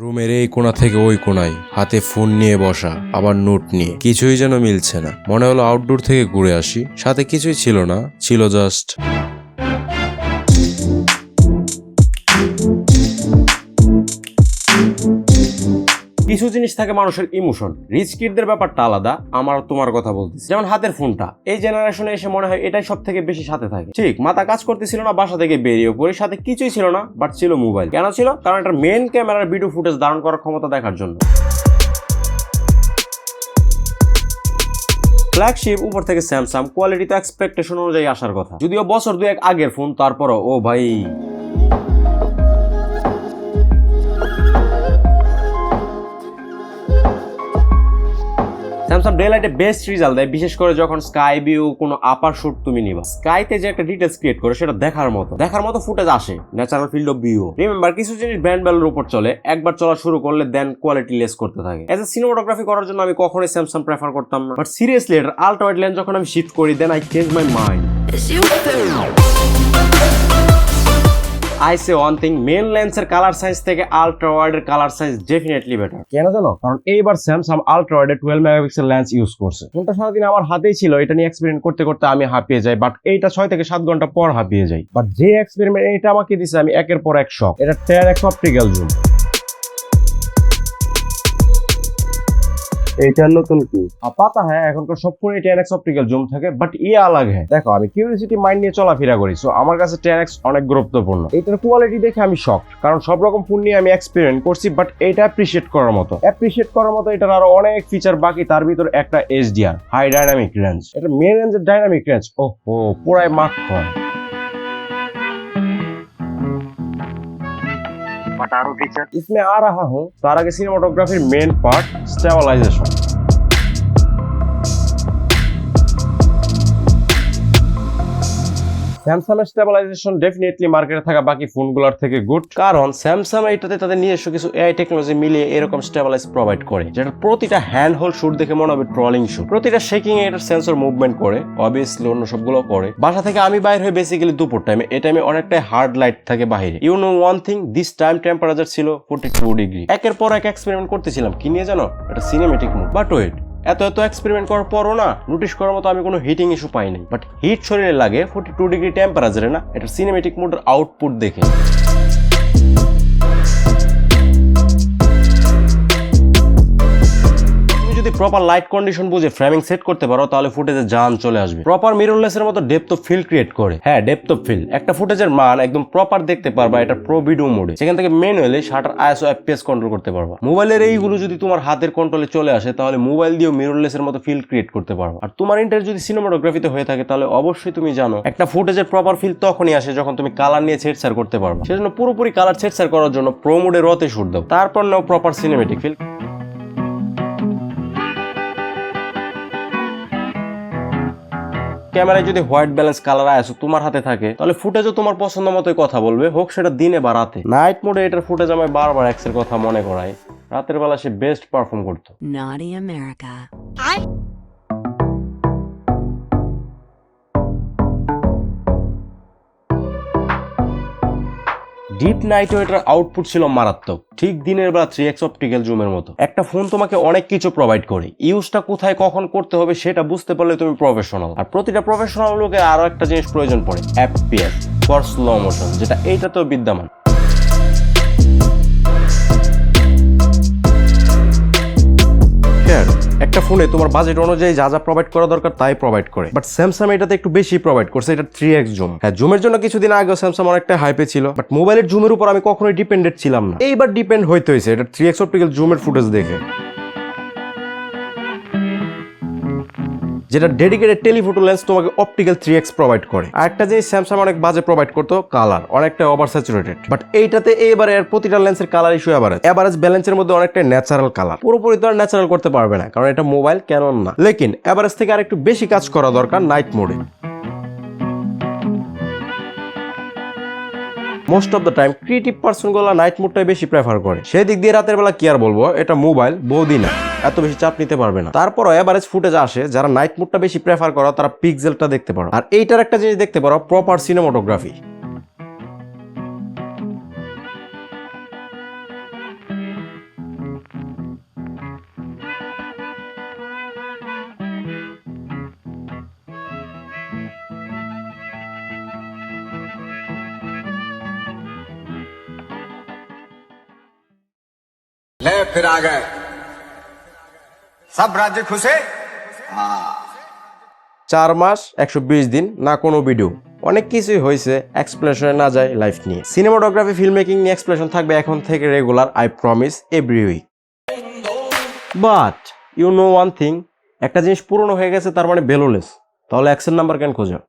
রুমের এই কোণা থেকে ওই কোণায়, হাতে ফোন নিয়ে বসা, আবার নোট নিয়ে। কিছুই যেন মিলছে না। মনে হলো আউটডোর থেকে ঘুরে আসি। সাথে কিছুই ছিল না। ছিল জাস্ট কিছু জিনিস থাকে মানুষের ইমোশন রিচ কিডদের ব্যাপারটা আলাদা, আমার তোমার কথা বলতেছি। যেমন হাতের ফোনটা, এই জেনারেশনে এসে মনে হয় এটাই সব থেকে বেশি সাথে থাকে। ঠিক, মাথা কাজ করতেছিল না, বাসা থেকে বেরিয়ে পড়ি, সাথে কিছুই ছিল না বাট ছিল মোবাইল কেন ছিল? কারণ এটার মেন ক্যামেরার ভিডিও ফুটেজ ধারণ করার ক্ষমতা দেখার জন্য। ফ্ল্যাগশিপ উপর থেকে স্যামসাং কোয়ালিটি তো এক্সপেকটেশন অনুযায়ী আসার কথা। যদিও বছর দুয়েক আগের ফোন তারপরও, ও ভাই। স্যামসাং ডে লাইটে বেস্ট রেজাল্ট দেয়, বিশেষ করে যখন স্কাই ভিউ কোনো আপার শুট তুমি নিবা। স্কাইতে যে একটা ডিটেলস ক্রিয়েট করে, সেটা দেখার মতো। দেখার মতো ফুটেজ আসে natural field of view remember কিছু জিনিস ব্র্যান্ড ভ্যালুর উপর চলে, একবার চলা শুরু করলে দেন কোয়ালিটি লেস করতে থাকে। এজ এ সিনেমাটোগ্রাফি করার জন্য আমি কখনোই স্যামসাং প্রেফার করতাম না। বাট সিরিয়াসলি এটার আল্ট্রা ওয়াইড লেন্স যখন আমি শিফট করি then I change my mind I say one thing main লেন্সের কালার সাইজ থেকে আলট্রা ওয়াইডের কালার সাইজ ডেফিনেটলি বেটার কেন জানো? কারণ এইবার স্যামসাং আলট্রা ওয়াইডের টুয়েলভ মেগাপিক্সেল লেন্স ইউজ করছে। ফোনটা সারাদিন আমার হাতেই ছিল, এটা নিয়ে এক্সপেরিমেন্ট করতে করতে আমি হাঁপিয়ে যাই বাট এইটা ছয় থেকে সাত ঘণ্টা পর হাঁপিয়ে যাই। বাট যে এক্সপেরিমেন্ট এটা আমাকে দিছে, আমি একের পর এক শখ এটা টেন এক্স অপটিক্যাল জুম এইটার নতুন কি? পাতা হ্যাঁ এখনকার সব ফোনে টেন এক্স অপটিক্যাল জুম থাকে বাট ইয়ে আলাগ। হ্যাঁ দেখো, আমি কিউরিয়াসিটি মাইন্ড নিয়ে চলাফেরা করি সো আমার কাছে টেন এক্স অনেক গুরুত্বপূর্ণ। এটার কোয়ালিটি দেখে আমি শক কারণ সব রকম ফোন নিয়ে আমি এক্সপেরিমেন্ট করছি বাট এটা অ্যাপ্রিসিয়েট করার মতো। অ্যাপ্রিসিয়েট করার মতো এটার আরও অনেক ফিচার বাকি, তার ভিতর একটা এইচডিআর হাই ডাইনামিক রেঞ্জ এটা মেন রেঞ্জের ডাইনামিক রেঞ্জ ও হো পুরাই মাখন। बट आरो फीचर इसमें आ रहा हूँ तार आगे cinematography main part stabilization Samsung stabilization definitely মার্কেটে থাকা বাকি ফোনগুলোর থেকে গুড কারণ স্যামসাং এটাতে তাদের নিজস্ব কিছু এআই টেকনোলজি মিলিয়ে এরকম স্টেবিলাইজ প্রোভাইড করে, যেটা প্রতিটা হ্যান্ড হোল্ড শুট দেখে মনে হবে ট্রলিং শুট প্রতিটা শেকিং এ সেন্সর মুভমেন্ট করে অবভিয়াসলি অন্য সবগুলো করে। বাসা থেকে আমি বাইরে হয়ে বেসিক্যালি দুপুর টাইমে এই টাইমে অনেকটাই হার্ড লাইট থাকে বাইরে you know one thing this time temperature ছিল ফোর্টি টু ডিগ্রি একের পর এক এক্সপেরিমেন্ট করতেছিলাম, কি নিয়ে জানো? এটা সিনেমেটিক মুভ বাট ওয়েট এত এত এক্সপেরিমেন্ট করার পরও না নোটিশ করার মতো আমি কোনো হিটিং ইস্যু পাইনি বাট হিট শরীরে লাগে ফোর্টি টু ডিগ্রি টেম্পারেচারে না, এটা সিনেমেটিক মোডের আউটপুট দেখে। প্রপার লাইট কন্ডিশন বুঝে ফ্রেমিং সেট করতে পারো, তাহলে ফুটেজে জান চলে আসবে। প্রপার মিররলেসের মতো ডেপথ অফ ফিল ক্রিয়েট করে। হ্যাঁ ডেপথ অফ ফিল একটা ফুটেজের মান একদম প্রপার দেখতে পারবা, এটা প্রো ভিডিও মোডে সেখান থেকে manually shutter ISO FPS control করতে পারবা। মোবাইলের এইগুলো যদি তোমার হাতের কন্ট্রোলে চলে আসে, তাহলে মোবাইল দিয়েও মিররলেসের মতো ফিল ক্রিয়েট করতে পারবা। আর তোমার ইন্টারেস্ট যদি সিনেমাটোগ্রাফিতে হয়ে থাকে, তাহলে অবশ্যই তুমি জানো, একটা ফুটেজের প্রপার ফিল তখনই আসে যখন তুমি কালার নিয়ে ছেড়ছাড় করতে পারবা। সেজন্য পুরোপুরি কালার ছেড়ছাড় করার জন্য প্রো মোডে রতে শুট দাও। তারপর নাও প্রপার সিনেমেটিক ফিল ক্যামেরায় যদি হোয়াইট ব্যালেন্স কালার আসো তোমার হাতে থাকে তাহলে ফুটেজও তোমার পছন্দ মতোই কথা বলবে। হোক সেটা দিনে বা রাতে। নাইট মোডে এটার ফুটেজ আমায় বারবার এক্সের কথা মনে করায়। রাতের বেলা সে বেস্ট পারফর্ম করতো। ডিপ নাইটও এটার আউটপুট ছিল মারাত্মক। ঠিক দিনের বেলা থ্রি এক্স অপটিক্যাল জুমের মতো। একটা ফোন তোমাকে অনেক কিছু প্রোভাইড করে। ইউজটা কোথায় কখন করতে হবে সেটা বুঝতে পারলে তুমি প্রফেশনাল আর প্রতিটা প্রফেশনাল লোকে আরও একটা জিনিস প্রয়োজন পড়ে অ্যাপ ফর স্লো মোশন যেটা এইটা তো বিদ্যমান। ফোনে তোমার বাজেট অনুযায়ী যা যা প্রোভাইড করা দরকার তাই প্রোভাইড করে। বাট স্যামসাং এটাতে একটু বেশি প্রোভাইড করছে, এটা থ্রি এক্স জুম হ্যাঁ জুমের জন্য কিছুদিন আগে স্যামসাং অনেকটা হাইপে ছিল বাট মোবাইলের জুমের উপর আমি কখনোই ডিপেন্ডেন্ট ছিলাম না। এইবার ডিপেন্ড হইতে হয়েছে এটা থ্রি এক্স অপটিক্যাল জুমের ফুটেজ দেখে। যেটা ডেডিকেটেড টেলিফোটো লেন্স তোমাকে অপটিক্যাল থ্রি এক্স প্রোভাইড করে। আর একটা জিনিস স্যামসাং অনেক বাজে প্রোভাইড করতো কালার অনেকটা ওভার স্যাচুরেটেড বাট এইটাতে এবারে প্রতিটা লেন্সের কালার ইস্যু এভারেজ এভারেজ ব্যালেন্সের মধ্যে অনেকটা ন্যাচারাল কালার পুরোপুরি তো আর ন্যাচারাল করতে পারবে না, কারণ এটা মোবাইল কেন না। লেকিন এভারেজ থেকে আর একটু বেশি কাজ করা দরকার নাইট মোডে most of the time creative পার্সনগুলো night মুডটাই বেশি প্রেফার করে। সেই দিক দিয়ে রাতের বেলা কি আর বলব, এটা মোবাইল বৌদি না। এত বেশি চাপ নিতে পারবে না। তারপর এভারেজ ফুটেজ আসে, যারা নাইট মুডটা বেশি প্রেফার করো, তারা পিক্সেলটা দেখতে পারো। আর এইটার একটা জিনিস দেখতে পারো প্রপার সিনেমাটোগ্রাফি फिर आ गए सब राज्य खुशे চার মাস একশো বিশ দিন না কোনো ভিডিও অনেক কিছুই হয়েছে এক্সপ্লেশনে না যায় লাইফ নিয়ে সিনেমাটোগ্রাফি ফিল্ম মেকিং নিয়ে এক্সপ্লেশন থাকবে এখন থেকে regular I promise every week but you know one thing একটা জিনিস পুরনো হয়ে গেছে তার মানে ভ্যালুলেস তাহলে অ্যাক্সের নাম্বার কেন খোঁজো